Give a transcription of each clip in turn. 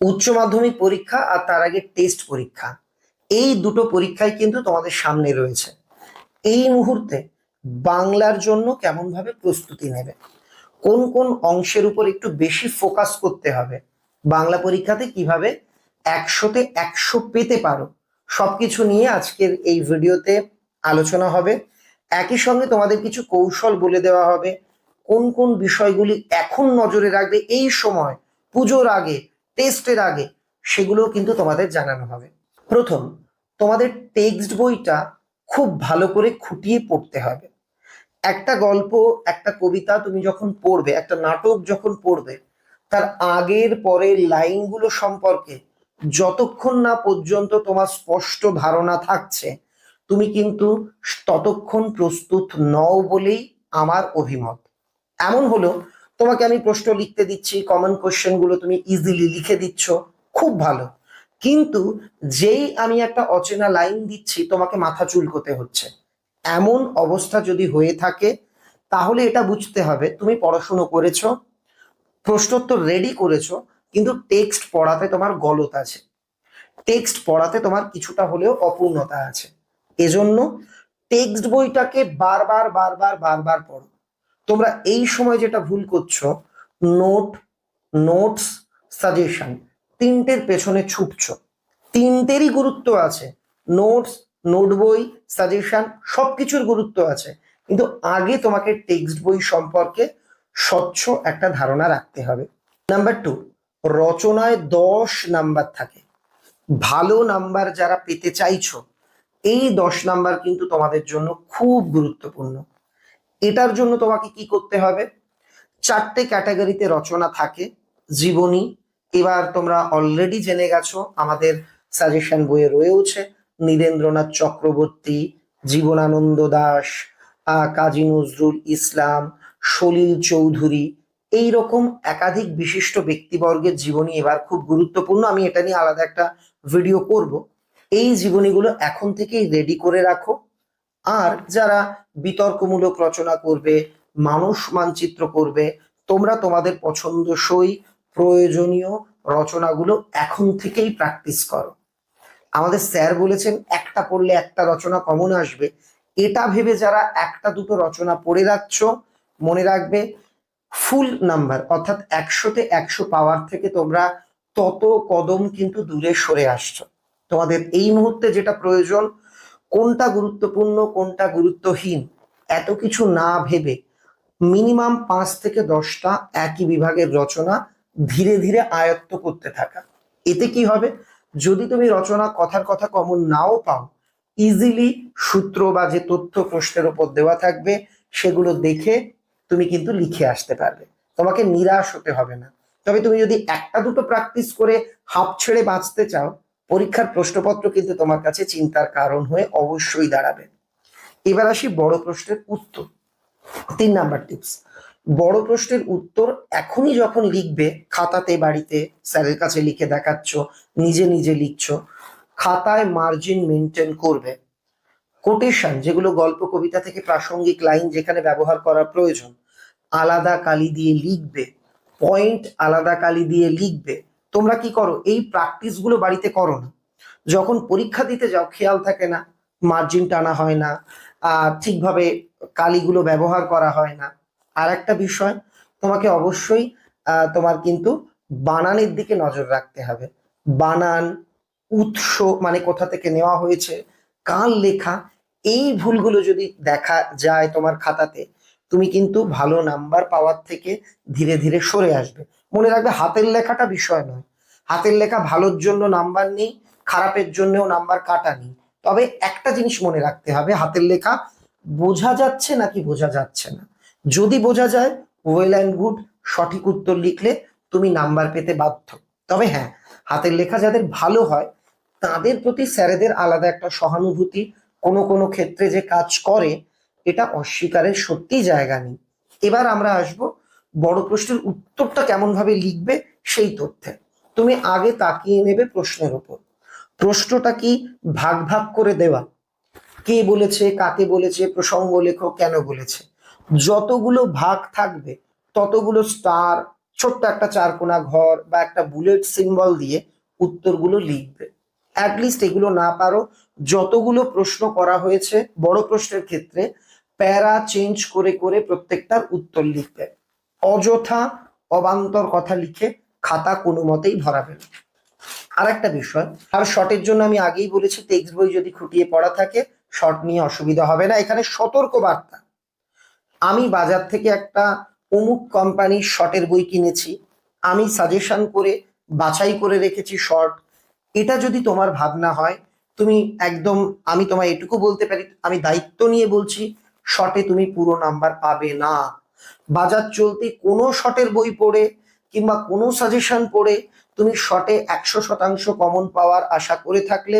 উচ্চ মাধ্যমিক পরীক্ষা আর তার আগে টেস্ট পরীক্ষা। এই দুটো পরীক্ষাই কিন্তু তোমাদের সামনে রয়েছে। এই মুহূর্তে বাংলার জন্য কেমন ভাবে প্রস্তুতি নেবে? কোন কোন অংশের উপর একটু বেশি ফোকাস করতে হবে? বাংলা পরীক্ষাতে কীভাবে একশোতে একশো পেতে পারো? সবকিছু নিয়ে আজকের এই ভিডিওতে আলোচনা হবে। একই সঙ্গে তোমাদের কিছু কৌশল বলে দেওয়া হবে। কোন কোন বিষয়গুলি এখন নজরে রাখবে? এই সময় পুজোর আগে টেস্টের আগে সেগুলো কিন্তু তোমাদের জানানো হবে। প্রথম, তোমাদের টেক্সট বইটা খুব ভালো করে খুঁটিয়ে পড়তে হবে। একটা গল্প, একটা কবিতা তুমি যখন পড়বে, একটা নাটক যখন পড়বে, তার আগের পরের লাইনগুলো সম্পর্কে যতক্ষণ না পর্যন্ত তোমার স্পষ্ট ধারণা থাকছে, তুমি কিন্তু ততক্ষণ প্রস্তুত নও বলেই আমার অভিমত। এমন হলো তোমাকে আমি প্রশ্ন লিখতে দিচ্ছি কমন কোশ্চেনগুলো তুমি ইজিলি লিখে দিচ্ছ, খুব ভালো। কিন্তু যেই আমি একটা অচেনা লাইন দিচ্ছি, তোমাকে মাথা চুলকোতে হচ্ছে। এমন অবস্থা যদি হয়ে থাকে, তাহলে এটা বুঝতে হবে, তুমি পড়াশুনো করেছ, প্রশ্নোত্তর রেডি করেছ, কিন্তু টেক্সট পড়াতে তোমার গলত আছে। টেক্সট পড়াতে তোমার কিছুটা হলেও অপূর্ণতা আছে। এজন্য টেক্সট বইটাকে বারবার বারবার বারবার পড়ো। তোমরা এই সময় যেটা ভুল করছ নোট নোটস সাজেশন তিনটের পেছনে ছুটছো তিনটেরই গুরুত্ব আছে। নোটস নোট বই সাজেশন সবকিছুর গুরুত্ব আছে। কিন্তু আগে তোমাকে টেক্সট বই সম্পর্কে স্বচ্ছ একটা ধারণা রাখতে হবে। নাম্বার টু রচনায় দশ নাম্বার থাকে। ভালো নাম্বার যারা পেতে চাইছো, এই দশ নাম্বার কিন্তু তোমাদের জন্য খুব গুরুত্বপূর্ণ। এটার জন্য তোমাকে কি করতে হবে? চারটে ক্যাটাগরিতে রচনা থাকে, জীবনী, এবার তোমরা অলরেডি জেনে গেছো, আমাদের সাজেশন বইয়ে রয়েছে নীরেন্দ্রনাথ চক্রবর্তী, জীবনানন্দ দাস কাজী নজরুল ইসলাম, সলিল চৌধুরী এই রকম একাধিক বিশিষ্ট ব্যক্তিবর্গের জীবনী এবার খুব গুরুত্বপূর্ণ। আমি এটা নিয়ে আলাদা একটা ভিডিও করব। এই জীবনীগুলো এখন থেকেই রেডি করে রাখো। আর যারা বিতর্কমূলক রচনা করবে, মানুষ মানচিত্র করবে, তোমরা তোমাদের পছন্দসই প্রয়োজনীয় রচনাগুলো এখন থেকেই প্র্যাকটিস করো। আমাদের স্যার বলেছেন, একটা পড়লে একটা রচনা কমন আসবে। এটা ভেবে যারা একটা দুটো রচনা পড়ে রাখছো মনে রাখবে ফুল নাম্বার অর্থাৎ একশোতে একশো পাওয়ার থেকে তোমরা তত কদম কিন্তু দূরে সরে আসছো। তোমাদের এই মুহূর্তে যেটা প্রয়োজন কোনটা গুরুত্বপূর্ণ, কোনটা গুরুত্বহীন, এত কিছু না ভেবে মিনিমাম পাঁচ থেকে দশটা একই বিভাগের রচনা ধীরে ধীরে আয়ত্ত করতে থাকা। এতে কি হবে? যদি তুমি রচনা কথার কথা কমন নাও পাও ইজিলি সূত্র বা যে তথ্য প্রশ্নের উপর দেওয়া থাকবে, সেগুলো দেখে তুমি কিন্তু লিখে আসতে পারবে। তোমাকে নিরাশ হতে হবে না। তবে তুমি যদি একটা দুটো প্র্যাকটিস করে হাফ ছেড়ে বাঁচতে চাও পরীক্ষার প্রশ্নপত্র কিন্তু তোমার কাছে চিন্তার কারণ হয়ে অবশ্যই দাঁড়াবে। এবার আসি বড় প্রশ্নের উত্তর। তিন নাম্বার টিপস বড় প্রশ্নের উত্তর এখনই যখন লিখবে, খাতাতে, বাড়িতে, স্যারের কাছে লিখে দেখাচ্ছ, নিজে নিজে লিখছো, খাতায় মার্জিন মেনটেন করবে। কোটেশন যেগুলো গল্প, কবিতা থেকে প্রাসঙ্গিক লাইন যেখানে ব্যবহার করা প্রয়োজন, আলাদা কালি দিয়ে লিখবে পয়েন্ট আলাদা কালি দিয়ে লিখবে তোমরা কি করো? এই প্র্যাকটিসগুলো বাড়িতে করো না। যখন পরীক্ষা দিতে যাও, খেয়াল থাকে না মার্জিন টানা হয় না ঠিকভাবে কালিগুলো ব্যবহার করা হয় না। আর একটা বিষয়, তোমাকে অবশ্যই তোমার কিন্তু বানানের দিকে নজর রাখতে হবে। বানান, উৎস মানে কোথা থেকে নেওয়া হয়েছে, কার লেখা, এই ভুলগুলো যদি দেখা যায় তোমার খাতাতে, তুমি কিন্তু ভালো নাম্বার পাওয়ার থেকে ধীরে ধীরে সরে আসবে। মনে রাখবে হাতের লেখাটা বিষয় নয়। হাতের লেখা ভালোর জন্য নাম্বার নেই, খারাপের জন্যও নাম্বার কাটা নেই। তবে একটা জিনিস মনে রাখতে হবে, হাতের লেখা বোঝা যাচ্ছে নাকি বোঝা যাচ্ছে না? যদি বোঝা যায় ওয়েল অ্যান্ড গুড সঠিক উত্তর লিখলে তুমি নাম্বার পেতে বাধ্য। তবে হ্যাঁ হাতের লেখা যাদের ভালো হয়, তাদের প্রতি স্যারেদের আলাদা একটা সহানুভূতি, কোনো কোনো ক্ষেত্রে যে কাজ করে, এটা অস্বীকারের সত্যিই জায়গা নেই। এবার আমরা আসব বড় প্রশ্নের উত্তরটা কেমন ভাবে লিখবে সেই তথ্যে। তুমি আগে তাকিয়ে নেবে প্রশ্নের উপর প্রশ্নটা কি ভাগ ভাগ করে দেওয়া? কে বলেছে, কাকে বলেছে, প্রসঙ্গ লেখক কেন বলেছে? যতগুলো ভাগ থাকবে, ততগুলো স্টার ছোট্ট একটা চারকোনা ঘর বা একটা বুলেট সিম্বল দিয়ে উত্তরগুলো লিখবে। অ্যাটলিস্ট এগুলো না পারো। যতগুলো প্রশ্ন করা হয়েছে বড় প্রশ্নের ক্ষেত্রে, প্যারা চেঞ্জ করে করে প্রত্যেকটার উত্তর লিখবে। অযথা অবান্তর কথা লিখে খাতা কোনো মতেই ভরাবে না। আর একটা বিষয় আর শর্টের জন্য আমি আগেই বলেছি টেক্সট বই যদি খুঁটিয়ে পড়া থাকে, শর্ট নিয়ে অসুবিধা হবে না। এখানে সতর্ক বার্তা আমি বাজার থেকে একটা অমুক কোম্পানির শর্টের বই কিনেছি। আমি সাজেশন করে, বাছাই করে রেখেছি শর্ট। এটা যদি তোমার ভাবনা হয়, তুমি একদম, আমি তোমায় এটুকু বলতে পারি, আমি দায়িত্ব নিয়ে বলছি, শর্টে তুমি পুরো নাম্বার পাবে না। বাজার চলতি কোনো শর্টের বই পড়ে কিংবা কোনো সাজেশন পড়ে, তুমি শর্টে একশো শতাংশ কমন পাওয়ার আশা করে থাকলে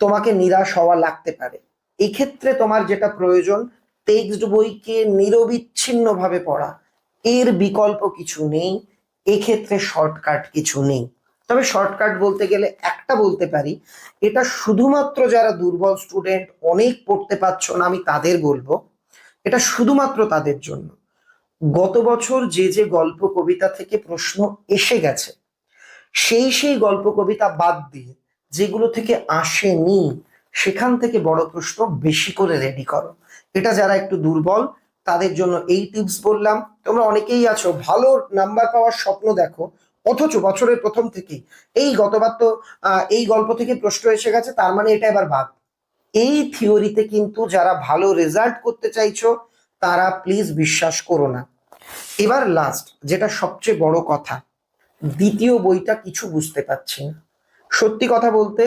তোমাকে নিরাশ হওয়া লাগতে পারে। এক্ষেত্রে তোমার যেটা প্রয়োজন টেক্সট বইকে নিরবিচ্ছিন্নভাবে পড়া। এর বিকল্প কিছু নেই, এক্ষেত্রে শর্টকাট কিছু নেই। তবে শর্টকাট বলতে গেলে একটা বলতে পারি, এটা শুধুমাত্র যারা দুর্বল স্টুডেন্ট অনেক পড়তে পারছ না, আমি তাদের বলব, এটা শুধুমাত্র তাদের জন্য। গত বছর যে যে গল্প কবিতা থেকে প্রশ্ন এসে গেছে, সেই সেই গল্প কবিতা বাদ দিয়ে যেগুলো থেকে আসেনি, সেখান থেকে বড় প্রশ্ন বেশি করে রেডি করো। এটা যারা একটু দুর্বল, তাদের জন্য এই টিপস বললাম। তোমরা অনেকেই আছো, ভালো নাম্বার পাওয়ার স্বপ্ন দেখো, অথচ বছরের প্রথম থেকেই এই গতবার তো এই গল্প থেকে প্রশ্ন এসে গেছে, তার মানে এটা এবার বাদ। এই থিওরিতে কিন্তু যারা ভালো রেজাল্ট করতে চাইছো তারা প্লিজ বিশ্বাস করো না। এবার লাস্ট যেটা সবচেয়ে বড় কথা, দ্বিতীয় বইটা কিছু বুঝতে পারছি না। সত্যি কথা বলতে,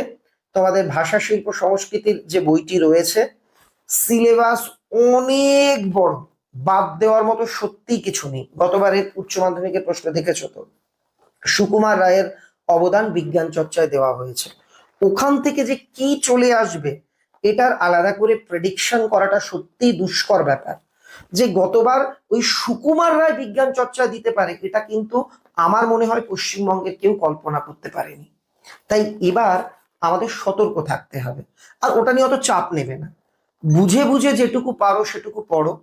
তোমাদের ভাষা, শিল্প, সংস্কৃতির যে বইটি রয়েছে সিলেবাস অনেক বড়। বাদ দেওয়ার মতো সত্যি কিছু নেই। গতবারের উচ্চ মাধ্যমিকের প্রশ্ন দেখেছ তো? সুকুমার রায়ের অবদান বিজ্ঞান চর্চায় দেওয়া হয়েছে। ওখান থেকে যে কি চলে আসবে, এটার আলাদা করে প্রেডিকশন করাটা সত্যিই দুষ্কর ব্যাপার। যে গতবার ওই সুকুমার রায় বিজ্ঞান চর্চা দিতে পারে, এটা কিন্তু আমার মনে হয় পশ্চিমবঙ্গের কেউ কল্পনা করতে পারেনি। তাই এবার আমাদের সতর্ক থাকতে হবে। আর ওটা নিয়ে অত চাপ নেবে না। বুঝে বুঝে যেটুকু পারো সেটুকু পড়ো।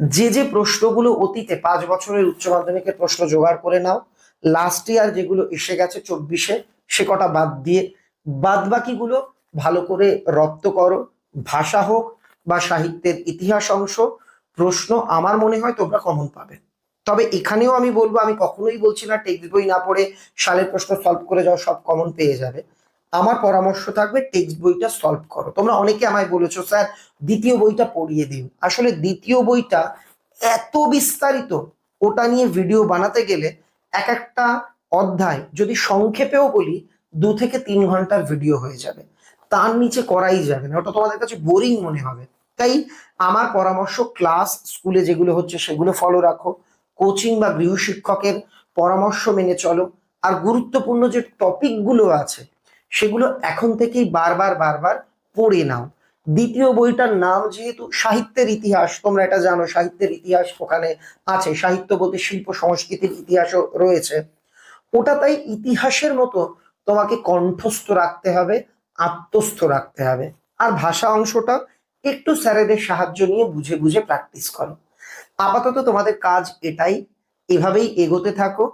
যে যে প্রশ্নগুলো অতীতে পাঁচ বছরের উচ্চ মাধ্যমিকের প্রশ্ন জোগাড় করে নাও। লাস্ট ইয়ার যেগুলো এসে গেছে চব্বিশে, সে কটা বাদ দিয়ে বাদ বাকিগুলো ভালো করে রপ্ত করো। ভাষা হোক বা সাহিত্যের ইতিহাস অংশ প্রশ্ন আমার মনে হয় তোমরা কমন পাবে। তবে এখানেও আমি বলব, আমি কখনোই বলছি না টেক্সট বই না পড়ে সালের প্রশ্ন সলভ করে যাও, সব কমন পেয়ে যাবে। আমার পরামর্শ থাকবে টেক্সট বইটা সলভ করো। তোমরা অনেকে আমায় বলেছ, স্যার, দ্বিতীয় বইটা পড়িয়ে দিন। আসলে দ্বিতীয় বইটা এত বিস্তারিত, ওটা নিয়ে ভিডিও বানাতে গেলে এক একটা অধ্যায় যদি সংক্ষেপেও বলি, দু থেকে তিন ঘণ্টার ভিডিও হয়ে যাবে। তার নিচে করাই যাবে না। ওটা তোমাদের কাছে বোরিং মনে হবে। তাই আমার পরামর্শ ক্লাস স্কুলে যেগুলো হচ্ছে সেগুলো ফলো রাখো। কোচিং বা গৃহশিক্ষকের পরামর্শ মেনে চলো। আর গুরুত্বপূর্ণ যে টপিকগুলো আছে, সেগুলো এখন থেকেই বারবার বারবার পড়ে নাও। দ্বিতীয় বইটার নাম যেহেতু সাহিত্যের ইতিহাস, তোমরা এটা জানো, সাহিত্যের ইতিহাস ওখানে আছে। সাহিত্য বলতে শিল্প, সংস্কৃতির ইতিহাসও রয়েছে। ওটা তাই ইতিহাসের মতো তোমাকে কণ্ঠস্থ রাখতে হবে, আত্মস্থ রাখতে হবে। আর ভাষা অংশটা একটু স্যারেদের সাহায্য নিয়ে বুঝে বুঝে প্র্যাকটিস করো। আপাতত তোমাদের কাজ এটাই। এভাবেই এগোতে থাকো।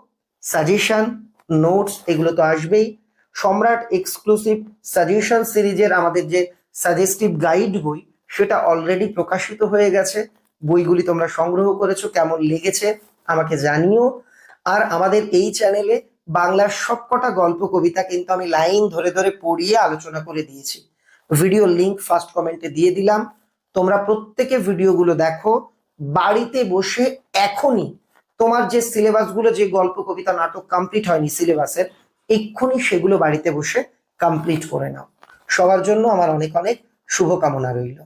সাজেশন নোটস এগুলো তো আসবেই। সম্রাট এক্সক্লুসিভ সাজেশন সিরিজের আমাদের যে সাজেস্টিভ গাইড বই, সেটা অলরেডি প্রকাশিত হয়ে গেছে। বইগুলি তোমরা সংগ্রহ করেছ, কেমন লেগেছে আমাকে জানিও। আর আমাদের এই চ্যানেলে বাংলার সবকটা গল্প কবিতা কিন্তু আমি লাইন ধরে ধরে পড়িয়ে আলোচনা করে দিয়েছি। ভিডিও লিংক ফার্স্ট কমেন্টে দিয়ে দিলাম। তোমরা প্রত্যেকে ভিডিওগুলো দেখো। বাড়িতে বসে এখনই তোমার যে সিলেবাসগুলো যে গল্প, কবিতা, নাটক কমপ্লিট হয়নি সিলেবাসের এক্ষুনি সেগুলো বাড়িতে বসে কমপ্লিট করে নাও। সবার জন্য আমার অনেক অনেক শুভকামনা রইল।